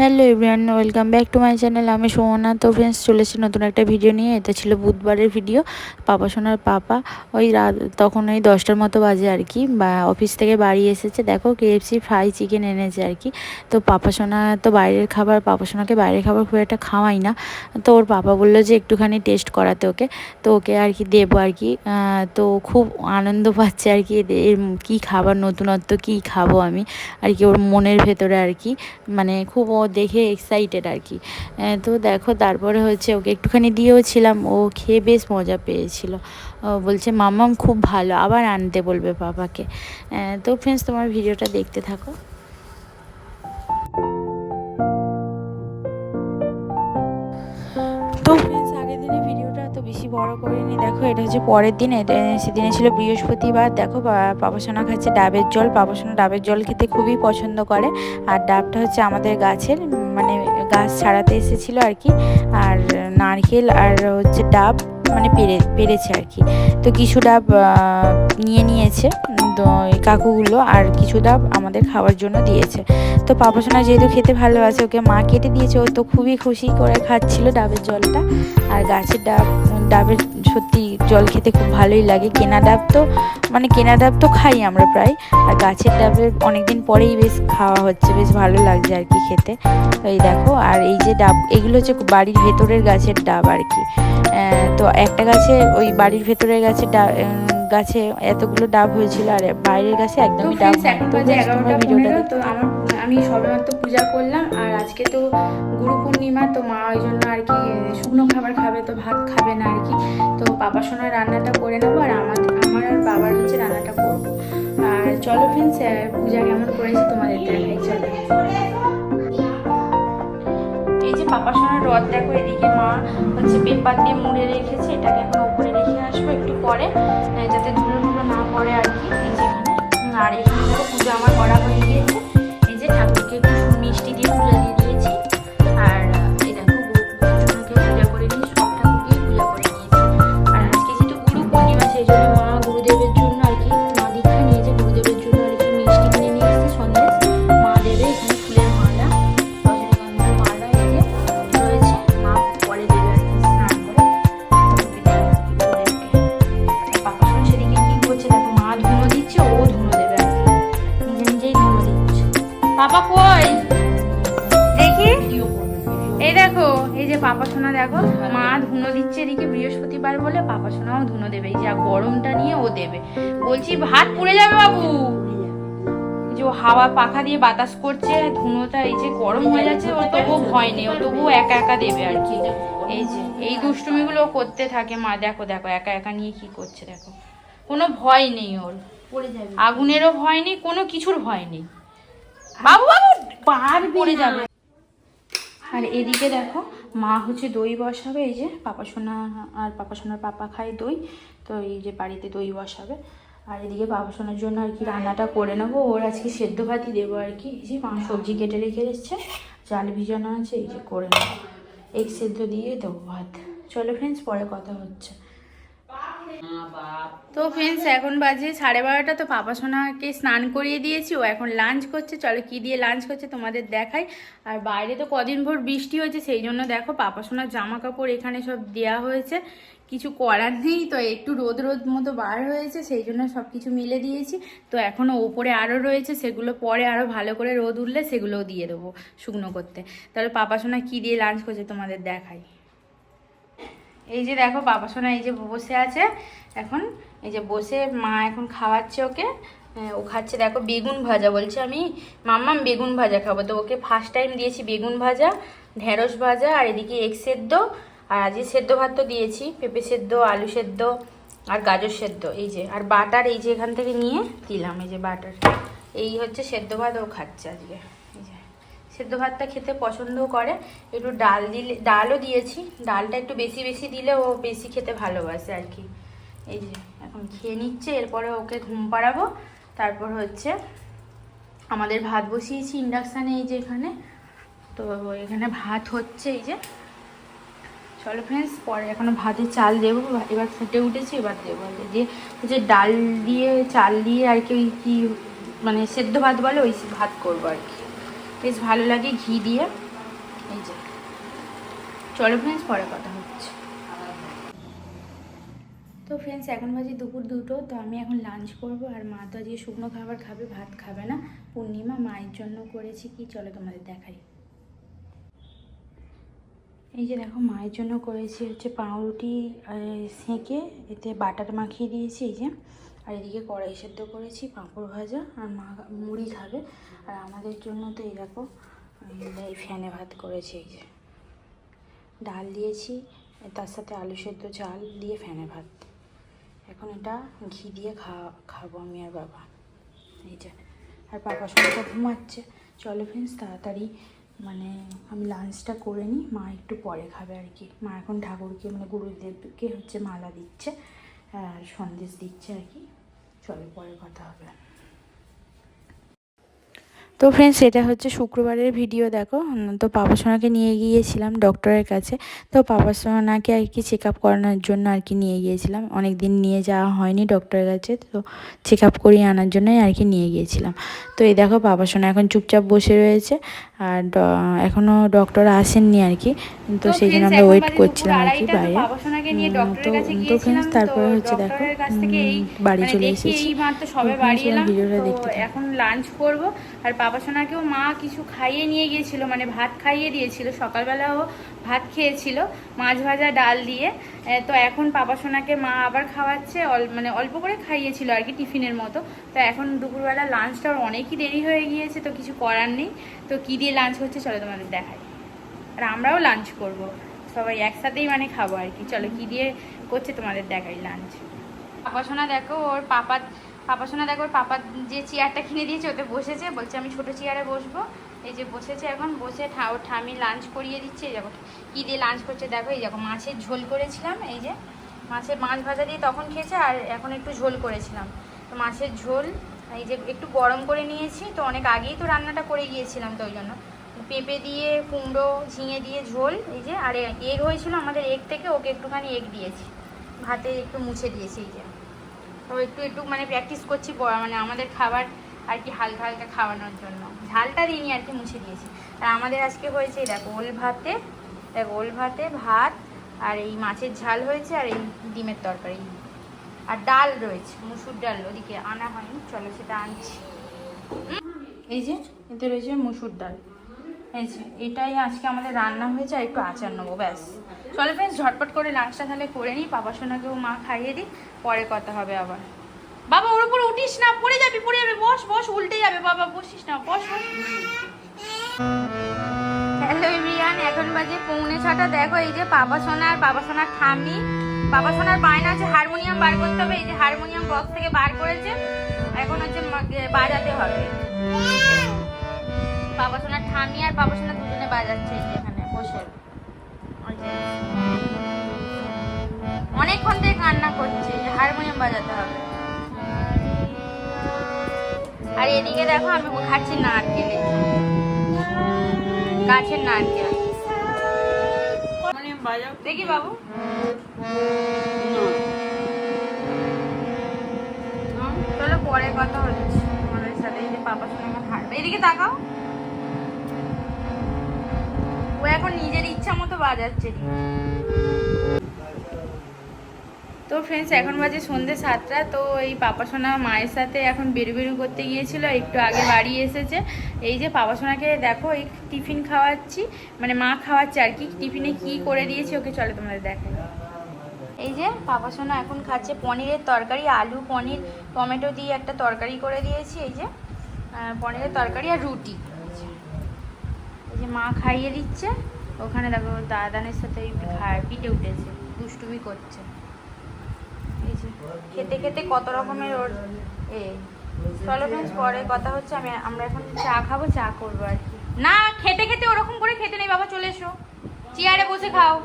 Hello everyone welcome back to my channel আমি সুমনা। তো friends চলেছি নতুন একটা ভিডিও নিয়ে। এটা ছিল বুধবারের ভিডিও পাপা সোনার পাপা। ওই রাত, তখন ওই দশটার মতো বাজে আর কি। বা অফিস থেকে বাড়ি এসেছে। দেখো কেএফসি ফ্রাই চিকেন এনেছে আর কি। তো পাপা সোনা তো বাইরের খাবার, পাপা সোনাকে বাইরের খাবার খুব একটা খাওয়াই না। তো ওর পাপা বলল যে একটুখানি টেস্ট করাতে ওকে। তো ওকে আর কি দেবো আর কি। তো খুব আনন্দ পাচ্ছে আর কি এর কী খাবার, নতুনত্ব কী খাব আমি? আর কি ওর মনের ভেতরে আর কি। মানে খুব দেখে এক্সাইটেড আর কি। তো দেখো তারপরে হচ্ছে ওকে একটুখানি দিয়েও ছিলাম, ও খেয়ে বেশ মজা পেয়েছিল। বলছে মামাম খুব ভালো, আবার আনতে বলবে বাবাকে। তো ফ্রেন্ডস তোমার ভিডিওটা দেখতে থাকো। বড় করিনি দেখো, এটা হচ্ছে পরের দিন। সেদিনে ছিল বৃহস্পতিবার। দেখো পাপাসোনা খাচ্ছে ডাবের জল। পাপাসোনা ডাবের জল খেতে খুবই পছন্দ করে। আর ডাবটা হচ্ছে আমাদের গাছের মানে গাছ ছাড়াতে এসেছিল আর কি। আর নারকেল আর হচ্ছে ডাব। মানে পেরে, পেরেছে আর কি। তো কিছু ডাব নিয়ে নিয়েছে কাকুগুলো আর কিছু ডাব আমাদের খাওয়ার জন্য দিয়েছে। তো পাপাসোনা যেহেতু খেতে ভালোবাসে, ওকে মা কেটে দিয়েছে, ও তো খুবই খুশি করে খাচ্ছিল ডাবের জলটা। আর গাছের ডাব, ডাবের সত্যি জল খেতে খুব ভালোই লাগে। কেনা ডাব তো মানে কেনা ডাব তো খাই আমরা প্রায়। আর গাছের ডাবের অনেকদিন পরেই বেশ খাওয়া হচ্ছে, বেশ ভালো লাগছে আর কি খেতে। তো এই দেখো, আর এই যে ডাব, এগুলো হচ্ছে বাড়ির ভেতরের গাছের ডাব আর কি। তো একটা গাছে ওই বাড়ির ভেতরের গাছের ডাব গাছে এতগুলো ডাব হয়েছিল আর বাইরের গাছে একদমই ডাব তো ভিডিওটা তো আমার আমি সবেমাত্র পূজা করলাম আর আজকে তো গুরু পূর্ণিমা তো মা ওই জন্য আর কি শুকনো খাবার খাবে তো ভাত খাবে না আর কি। তো পাপা সোনার রান্নাটা করে নেব আর আমার আমার আর বাবার হচ্ছে রান্নাটা করব। আর চলো ফ্রেন্ডস পূজা কেমন করেছি তোমাদের দেখাই চলো। এই যে পাপা সোনার রথ দেখো এদিকে মা হচ্ছে পেপার দিয়ে মুড়ে রেখেছে এটাকে এখন উপরে রেখে আসব একটু পরে। পাপা কই? দেখি। এই দেখো এই যে পাপা সোনা দেখো মা ধুনো দিচ্ছে এদিকে বৃহস্পতিবার বলে পাপা সোনাও ধুনো দেবে। এই যে গরমটা নিয়ে ও দেবে। বলছি ভাত পুড়ে যাবে বাবু? যে হাওয়া পাখা দিয়ে বাতাস করছে ধুনোটা এই যে গরম হয়ে যাচ্ছে ও তবুও ভয় নেই ও তবুও একা একা দেবে আর কি। এই যে এই দুষ্টুমিগুলো করতে থাকে মা দেখো দেখো একা একা নিয়ে কি করছে দেখো। কোনো ভয় নেই ওর। আগুনেরও ভয় নেই কোনো কিছুর ভয় নেই। বাবু বাবু পার পড়ে যাবে। আর এদিকে দেখো মা হচ্ছে দই বসাবে এই যে পাপা সোনা আর পাপা সোনার পাপা খায় দই তো এই যে বাড়িতে দই বসাবে। আর এদিকে পাপা সোনার জন্য আর কি রান্নাটা করে নেব ওর আজকে সেদ্ধ ভাতই দেবো আর কি। এই যে মা সবজি কেটে রেখে এসছে চাল ভিজানো আছে এই যে করে নেব। এক সেদ্ধ দিয়ে দেবো ভাত। চলো ফ্রেন্ডস পরে কথা হচ্ছে। তো ফ্রেন্ডস এখন বাজে সাড়ে বারোটা, তো পাপা সোনাকে স্নান করিয়ে দিয়েছি। ও এখন লাঞ্চ করছে। চলো কি দিয়ে লাঞ্চ করছে তোমাদের দেখাই। আর বাইরে তো কদিন ভোর বৃষ্টি হয়েছে, সেই জন্য দেখো পাপা সোনার জামা কাপড় এখানে সব দেওয়া হয়েছে। কিছু করার নেই, তো একটু রোদ রোদ মতো বার হয়েছে, সেই জন্য সব কিছু মিলে দিয়েছি। তো এখনও ওপরে আরও রয়েছে, সেগুলো পরে আরও ভালো করে রোদ উঠলে সেগুলোও দিয়ে দেবো শুকনো করতে। তাহলে পাপা সোনা কী দিয়ে লাঞ্চ করছে তোমাদের দেখাই। এই যে দেখো বাবা সোনা এই যে বসে আছে। এখন এই যে বসে মা এখন খাওয়াচ্ছে ওকে। হ্যাঁ, ও খাচ্ছে দেখো বেগুন ভাজা বলছে আমি। মাম্মাম বেগুন ভাজা খাব। তো ওকে ফার্স্ট টাইম দিয়েছি বেগুন ভাজা ঢেঁড়স ভাজা আর এদিকে এগ সেদ্ধ। আর আজকে সেদ্ধ ভাত তো দিয়েছি পেঁপে সেদ্ধ আলু সেদ্ধ আর গাজর সেদ্ধ। এই যে আর বাটার এই যে এখান থেকে নিয়ে দিলাম এই যে বাটার। এই হচ্ছে সেদ্ধ ভাত ও খাচ্ছে আজকে। সেদ্ধ ভাতটা খেতে পছন্দও করে। একটু ডাল দিলে, ডালও দিয়েছি। ডালটা একটু বেশি বেশি দিলে ও বেশি খেতে ভালোবাসে আর কি। এই যে, এখন খেয়ে নিচ্ছে, এরপরে ওকে ঘুম পাড়াবো। তারপর হচ্ছে আমাদের ভাত বসিয়েছি ইন্ডাকশানে এই যে এখানে। তো এখানে ভাত হচ্ছে এই যে। চলো ফ্রেন্ডস পরে এখনও ভাতে চাল দেবো। এবার ফুটে উঠেছি, এবার দেবো। যে হচ্ছে ডাল দিয়ে, চাল দিয়ে আর কি কি মানে সেদ্ধ ভাত বলে, ওই ভাত করব আর কি। বেশ ভালো লাগে ঘি দিয়ে। এই যে। চলো ফ্রেন্ডস পরে কথা হচ্ছে। তো ফ্রেন্ডস এখন বাজে দুপুর দুটো, তো আমি এখন লাঞ্চ করব, আর মা তো আজকে শুকনো খাবার খাবে, ভাত খাবে না। পূর্ণিমা মায়ের জন্য করেছি কি, চলো তোমাদের দেখাই। এই যে দেখো, মায়ের জন্য করেছি হচ্ছে পাউরুটি সেঁকে, এতে বাটার মাখিয়ে দিয়েছি, এই যে। আর এদিকে কড়াই সেদ্ধ করেছি, পাঁপড় ভাজা আর মা মুড়ি খাবে। আর আমাদের জন্য তো এই দেখো, এই ফ্যানে ভাত করেছি, এই যে। ডাল দিয়েছি, তার সাথে আলু সেদ্ধ চাল দিয়ে ফ্যানে ভাত। এখন এটা ঘি দিয়ে খাওয়া খাব আমি আর বাবা। এই যে, আর পাপা সঙ্গে ঘুমাচ্ছে। চলো ফ্রেন্ডস তাড়াতাড়ি মানে আমি লাঞ্চটা করে নিই, মা একটু পরে খাবে আর কি। মা এখন ঠাকুরকে মানে গুরুদেবকে হচ্ছে মালা দিচ্ছে, আর সন্দেশ দিচ্ছে আর কি। চলো পরে কথা হবে। তো ফ্রেন্ডস এটা হচ্ছে শুক্রবারের ভিডিও দেখো। তো পাপাসোনাকে নিয়ে গিয়েছিলাম ডক্টরের কাছে। তো পাপাসোনাকে আর কি চেক আপ করানোর জন্য আর কি নিয়ে গিয়েছিলাম। অনেক দিন নিয়ে যাওয়া হয়নি ডক্টরের কাছে তো চেক আপ করিয়ে আনার জন্যই আর কি নিয়ে গিয়েছিলাম। তো এই দেখো পাপাসোনা এখন চুপচাপ বসে রয়েছে আর এখনও ডক্টর আসেননি আর কি। তো সেই জন্য আমরা ওয়েট করছিলাম আর কি বাইরে। নিয়ে তো- তো friends, তারপরে হচ্ছে দেখো, বাড়ি মানে চলে এসেছি। ভিডিওটা দেখতে। এখন লাঞ্চ করব। আর বাবাসোনাকেও মা কিছু খাইয়ে নিয়ে গিয়েছিল মানে ভাত খাইয়ে দিয়েছিল। সকালবেলাও ভাত খেয়েছিল, মাছ ভাজা, ডাল দিয়ে। তো এখন পাপাসোনাকে মা আবার খাওয়াচ্ছে মানে অল্প করে খাইয়েছিল আর কি টিফিনের মতো। তো এখন দুপুরবেলা লাঞ্চটা ওর অনেকই দেরি হয়ে গিয়েছে, তো কিছু করার নেই। তো কী দিয়ে লাঞ্চ হচ্ছে চলো তোমাদের দেখাই। আর আমরাও লাঞ্চ করব। সবাই একসাথেই মানে খাব আর কি। চলো কি দিয়ে করছে তোমাদের দেখাই লাঞ্চ পাপাসোনা দেখো, ওর পাপা পাপাসোনা দেখো, ওর পাপা যে চেয়ারটা কিনে দিয়েছে, ওতে বসেছে, বলছে আমি ছোট চেয়ারে বসবো। এই যে বসেছে এখন, বসে ঠা, ওর ঠামি লাঞ্চ করিয়ে দিচ্ছে, এই দেখো কী দিয়ে লাঞ্চ করছে, দেখো, এই দেখো, মাছের ঝোল করেছিলাম, এই যে মাছের মাছ ভাজা দিয়ে তখন খেয়েছে, আর এখন একটু ঝোল করেছিলাম। তো মাছের ঝোল, এই যে একটু গরম করে নিয়েছি, তো অনেক আগেই তো রান্নাটা করে গিয়েছিলাম তো ওই জন্য। পেঁপে দিয়ে, কুমড়ো, ঝিঙে দিয়ে ঝোল, এই যে, আর এগ হয়েছিল আমাদের এগ থেকে, ওকে একটুখানি এগ দিয়েছি। ভাতে একটু মুছে দিয়েছি, এই যে। তো একটু একটু মানে প্র্যাকটিস করছি মানে আমাদের খাবার আর কি হালকা হালকা খাওয়ানোর জন্য। ঝালটা দিইনি, আর কি মুছে দিয়েছি। আর আমাদের আজকে হয়েছে দেখো, ওল ভাতে, দেখো, ওল ভাতে ভাত আর এই মাছের ঝাল হয়েছে আর এই ডিমের তরকারি। আর ডাল রয়েছে, মুসুর ডাল, ওদিকে আনা হয়নি, চলো সেটা আনছি। এই যে, এতে রয়েছে মুসুর ডাল। এই এটাই আজকে আমাদের রান্না হয়েছে আর একটু আচার নেব, ব্যাস। চলো ফ্রেন্ডস ঝটপট করে লাঞ্চটা তাহলে করে নিই বাবা সোনাকেও মা খাইয়ে দিই পরে কথা হবে আবার। বাবা, ওর উপর উঠিস না, পড়ে যাবি, পড়ে যাবে, বস বস, উল্টে যাবে, বাবা, বসিস না, বস বস। হ্যালো এভরিয়ান এখন বাজে পৌনে ছটা। দেখো, এই যে পাপা সোনা আর বাবা সোনার বাবা সোনার বায়না আছে হারমোনিয়াম বার করতে হবে, এই যে হারমোনিয়াম বক্স থেকে বার করেছে। এখন হচ্ছে বাজাতে হবে। বাবা সোনার ঠামি আর বাবা সোনা দুজনে বাজাচ্ছে এখানে বসে। অনেকক্ষণ থেকে কান্না করছে হারমোনিয়াম বাজাতে হবে। আর এদিকে দেখো আমি খাচ্ছি নারকেল। গাছের নারকেল। দেখি বাবু। চলো পরে কথা হচ্ছে আমাদের সাথে এই যে পাপার সঙ্গে আমার হাঁটবে এদিকে তাকাও। ও এখন নিজের ইচ্ছা মতো বাজাচ্ছে। তো ফ্রেন্ডস এখন বাজে সন্ধ্যে সাতটা তো এই পাপাসোনা মায়ের সাথে এখন বেরু বেরু করতে গিয়েছিল একটু আগে বাড়ি এসেছে। এই যে পাপাসোনাকে দেখো এই টিফিন খাওয়াচ্ছি মানে মা খাওয়াচ্ছে আর কি টিফিনে কি করে দিয়েছে ওকে চলে তোমাদের দেখাই। এই যে পাপাসোনা এখন খাচ্ছে পনিরের তরকারি আলু পনির টমেটো দিয়ে একটা তরকারি করে দিয়েছি এই যে পনিরের তরকারি আর রুটি। যে। মা খাইয়ে দিচ্ছে, ওখানে দেখো দাদানের সাথে পিটে উঠেছে, দুষ্টুমি করছে। খেতে খেতে কত রকমের ওর এ, চলো ফ্রেন্ডস পরে কথা হচ্ছে, আমি আমরা এখন চা খাব, চা করব আর কি। না, খেতে খেতে ওরকম করে খেতে নেই, বাবা চলে এসো। চেয়ারে বসে খাও।